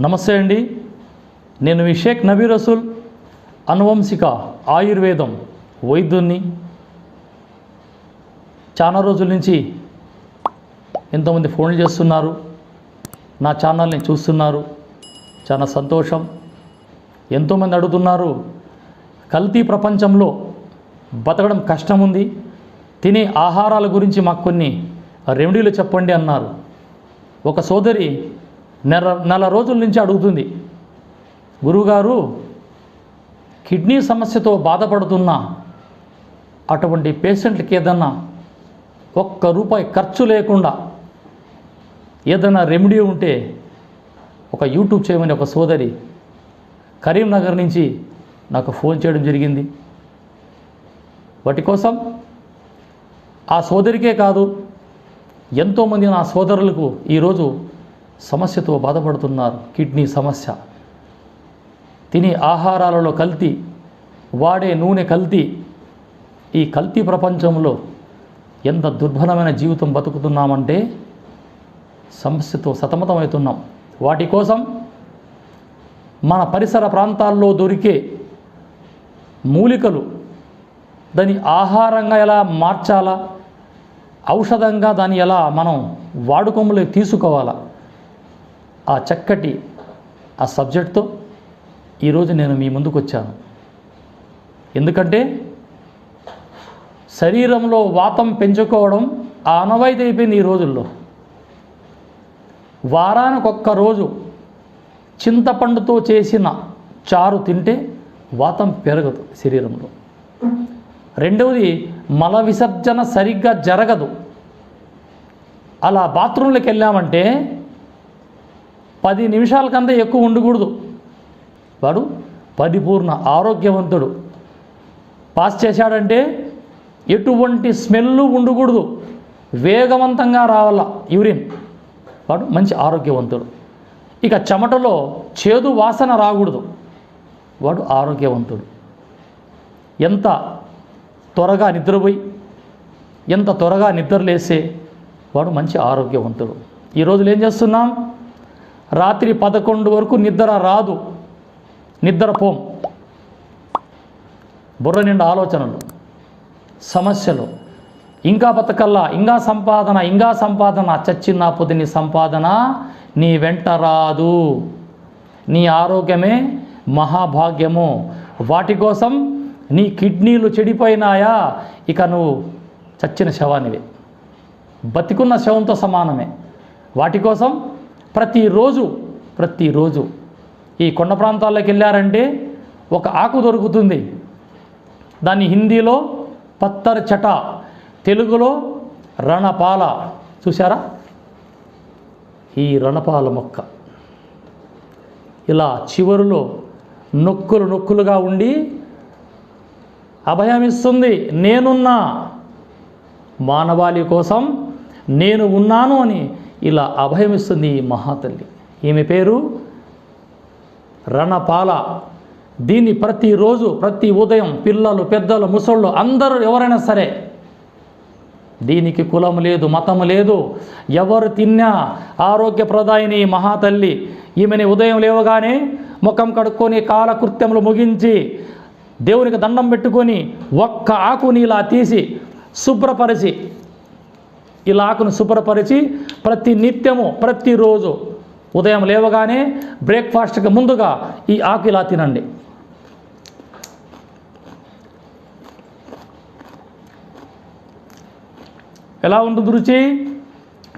నమస్తే అండి. నేను మీ షేక్ నబీ రసూల్ అనువంశిక ఆయుర్వేదం వైద్యున్ని చాలా రోజుల నుంచి ఎంతోమంది ఫోన్లు చేస్తున్నారు. నా ఛానల్ని చూస్తున్నారు. చాలా సంతోషం. ఎంతోమంది అడుగుతున్నారు కల్తీ ప్రపంచంలో బతకడం కష్టం ఉంది తినే ఆహారాల గురించి మాకు కొన్ని రెమెడీలు చెప్పండి అన్నారు. ఒక సోదరి నెల నెల రోజుల నుంచి అడుగుతుంది. గురువుగారు కిడ్నీ సమస్యతో బాధపడుతున్న అటువంటి పేషెంట్లకి ఏదన్నా ఒక్క రూపాయి ఖర్చు లేకుండా ఏదైనా రెమెడీ ఉంటే ఒక యూట్యూబ్ చేయమని ఒక సోదరి కరీంనగర్ నుంచి నాకు ఫోన్ చేయడం జరిగింది. వాటి కోసం ఆ సోదరికే కాదు ఎంతోమంది నా సోదరులకు ఈరోజు సమస్యతో బాధపడుతున్నారు కిడ్నీ సమస్య. తినే ఆహారాలలో కల్తీ వాడే నూనె కల్తీ. ఈ కల్తీ ప్రపంచంలో ఎంత దుర్భరమైన జీవితం బతుకుతున్నామంటే సమస్యతో సతమతమవుతున్నాం. వాటి కోసం మన పరిసర ప్రాంతాల్లో దొరికే మూలికలు దాని ఆహారంగా ఎలా మార్చాలా ఔషధంగా దాన్ని ఎలా మనం వాడుకంలోకి తీసుకోవాలా ఆ చక్కటి ఆ సబ్జెక్ట్తో ఈరోజు నేను మీ ముందుకు వచ్చాను ఎందుకంటే శరీరంలో వాతం పెంచుకోవడం ఆ అనవాయితీ అయిపోయింది ఈ రోజుల్లో. వారానికి ఒక్క రోజు చింతపండుతో చేసిన చారు తింటే వాతం పెరగదు శరీరంలో. రెండవది మల విసర్జన సరిగ్గా జరగదు. అలా బాత్రూంలోకి వెళ్ళామంటే పది నిమిషాల కంటే ఎక్కువ ఉండకూడదు. వాడు పరిపూర్ణ ఆరోగ్యవంతుడు. పాస్ చేశాడంటే ఎటువంటి స్మెల్ ఉండకూడదు. వేగవంతంగా రావాల యూరిన్. వాడు మంచి ఆరోగ్యవంతుడు. ఇక చెమటలో చేదు వాసన రాకూడదు. వాడు ఆరోగ్యవంతుడు. ఎంత త్వరగా నిద్రపోయి ఎంత త్వరగా నిద్రలేసే వాడు మంచి ఆరోగ్యవంతుడు. ఈ రోజులు ఏం చేస్తున్నాం? రాత్రి పదకొండు వరకు నిద్ర రాదు. నిద్ర పోం బుర్ర నిండా ఆలోచనలు సమస్యలు. ఇంకా బతకల్లా ఇంకా సంపాదన ఇంకా సంపాదన. చచ్చిన పొదిని సంపాదన నీ వెంట రాదు. నీ ఆరోగ్యమే మహాభాగ్యము. వాటి కోసం నీ కిడ్నీలు చెడిపోయినాయా? ఇక నువ్వు చచ్చిన శవానివే. బతికున్న శవంతో సమానమే. వాటి కోసం ప్రతిరోజు ప్రతిరోజు. ఈ కొండ ప్రాంతాల్లోకి వెళ్ళారంటే ఒక ఆకు దొరుకుతుంది. దాన్ని హిందీలో పత్తర్ చట తెలుగులో రణపాల. చూసారా ఈ రణపాల మొక్క. ఇలా చివరిలో నొక్కులు నొక్కులుగా ఉండి అభయమిస్తుంది నేనున్నా. మానవాళి కోసం నేను ఉన్నాను అని ఇలా అభయమిస్తుంది ఈ మహాతల్లి. ఈమె పేరు రణపాల. దీన్ని ప్రతిరోజు ప్రతి ఉదయం పిల్లలు పెద్దలు ముసళ్ళు అందరూ ఎవరైనా సరే దీనికి కులం లేదు మతం లేదు. ఎవరు తిన్నా ఆరోగ్యప్రదాయిని మహాతల్లి. ఈమెని ఉదయం లేవగానే ముఖం కడుక్కొని కాలకృత్యములు ముగించి దేవునికి దండం పెట్టుకొని ఒక్క ఆకుని ఇలా తీసి శుభ్రపరిచి ఇలా ఆకును శుభ్రపరిచి ప్రతి నిత్యము ప్రతిరోజు ఉదయం లేవగానే బ్రేక్ఫాస్ట్కి ముందుగా ఈ ఆకు ఇలా తినండి. ఎలా ఉంటుంది రుచి?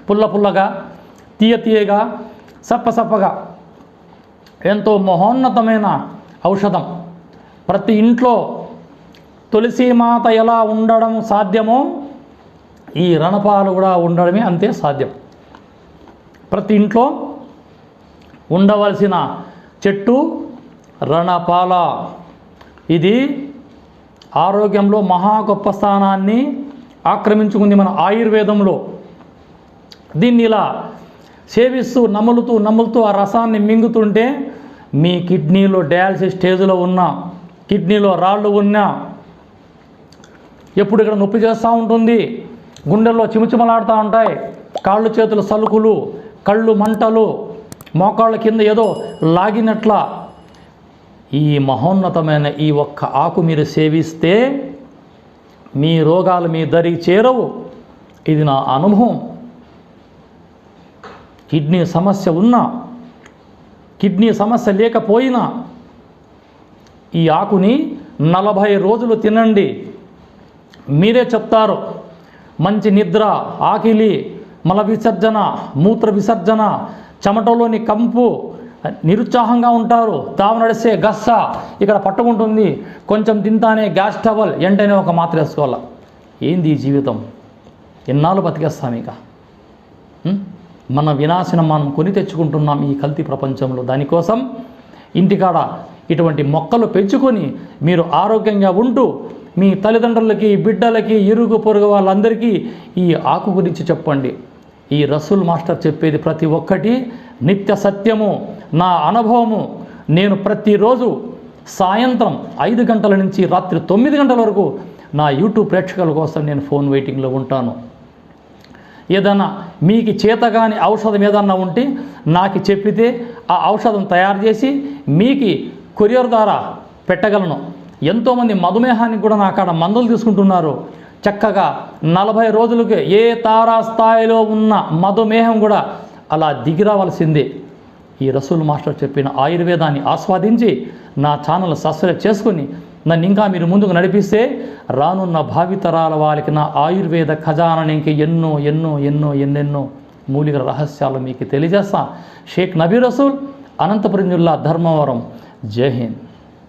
పుల్ల పుల్లగా తీయ తీయగా సప్ప సప్పగా. ఎంతో మహోన్నతమైన ఔషధం. ప్రతి ఇంట్లో తులసి మాత ఎలా ఉండడం సాధ్యమో ఈ రణపాలు కూడా ఉండడమే అంతే సాధ్యం. ప్రతి ఇంట్లో ఉండవలసిన చెట్టు రణపాల. ఇది ఆరోగ్యంలో మహా గొప్ప స్థానాన్ని ఆక్రమించుకుంది మన ఆయుర్వేదంలో. దీన్ని ఇలా సేవిస్తూ నములుతూ నములుతూ ఆ రసాన్ని మింగుతుంటే మీ కిడ్నీలో డయాలసిస్ స్టేజ్లో ఉన్న కిడ్నీలో రాళ్ళు ఉన్నా ఎప్పుడు ఇక్కడ నొప్పి చేస్తూ ఉంటుంది. గుండెల్లో చిమచిమలాడుతూ ఉంటాయి. కాళ్ళు చేతులు సలుకులు కళ్ళు మంటలు మోకాళ్ళ కింద ఏదో లాగినట్ల. ఈ మహోన్నతమైన ఈ ఒక్క ఆకు మీరు సేవిస్తే మీ రోగాలు మీ దరి చేరవు. ఇది నా అనుభవం. కిడ్నీ సమస్య ఉన్నా కిడ్నీ సమస్య లేకపోయినా ఈ ఆకుని నలభై రోజులు తినండి. మీరే చెప్తారు మంచి నిద్ర ఆకిలి మల విసర్జన మూత్ర విసర్జన చెమటలోని కంపు నిరుత్సాహంగా ఉంటారు. తాము నడిసే గస్స ఇక్కడ పట్టుకుంటుంది. కొంచెం తింటానే గ్యాస్ టవల్ ఎంటనే ఒక మాత్ర వేసుకోవాలి. ఏంది ఈ జీవితం? ఎన్నాళ్ళు బతికేస్తాం ఇక? మన వినాశనం మనం కొని తెచ్చుకుంటున్నాం ఈ కల్తీ ప్రపంచంలో. దానికోసం ఇంటికాడ ఇటువంటి మొక్కలు పెంచుకొని మీరు ఆరోగ్యంగా ఉంటూ మీ తల్లిదండ్రులకి బిడ్డలకి ఇరుగు పొరుగు వాళ్ళందరికీ ఈ ఆకు గురించి చెప్పండి. ఈ రసూల్ మాస్టర్ చెప్పేది ప్రతి ఒక్కటి నిత్య సత్యము నా అనుభవము. నేను ప్రతిరోజు సాయంత్రం ఐదు గంటల నుంచి రాత్రి తొమ్మిది గంటల వరకు నా యూట్యూబ్ ప్రేక్షకుల కోసం నేను ఫోన్ వెయిటింగ్లో ఉంటాను. ఏదైనా మీకు చేతగాని ఔషధం ఏదన్నా ఉంటే నాకు చెప్పితే ఆ ఔషధం తయారు చేసి మీకు కొరియర్ ద్వారా పెట్టగలను. ఎంతోమంది మధుమేహానికి కూడా నా కాడ మందులు తీసుకుంటున్నారు. చక్కగా నలభై రోజులకి ఏ తారా స్థాయిలో ఉన్న మధుమేహం కూడా అలా దిగిరావాల్సిందే. ఈ రసూల్ మాస్టర్ చెప్పిన ఆయుర్వేదాన్ని ఆస్వాదించి నా ఛానల్ సబ్స్క్రైబ్ చేసుకుని నన్ను ఇంకా మీరు ముందుకు నడిపిస్తే రానున్న భావితరాల వారికి నా ఆయుర్వేద ఖజానాని ఇంక ఎన్నో ఎన్నో ఎన్నో ఎన్నెన్నో మూలిక రహస్యాలు మీకు తెలియజేస్తా. షేక్ నబీ రసూల్ అనంతపురం జిల్లా ధర్మవరం. జై హింద్.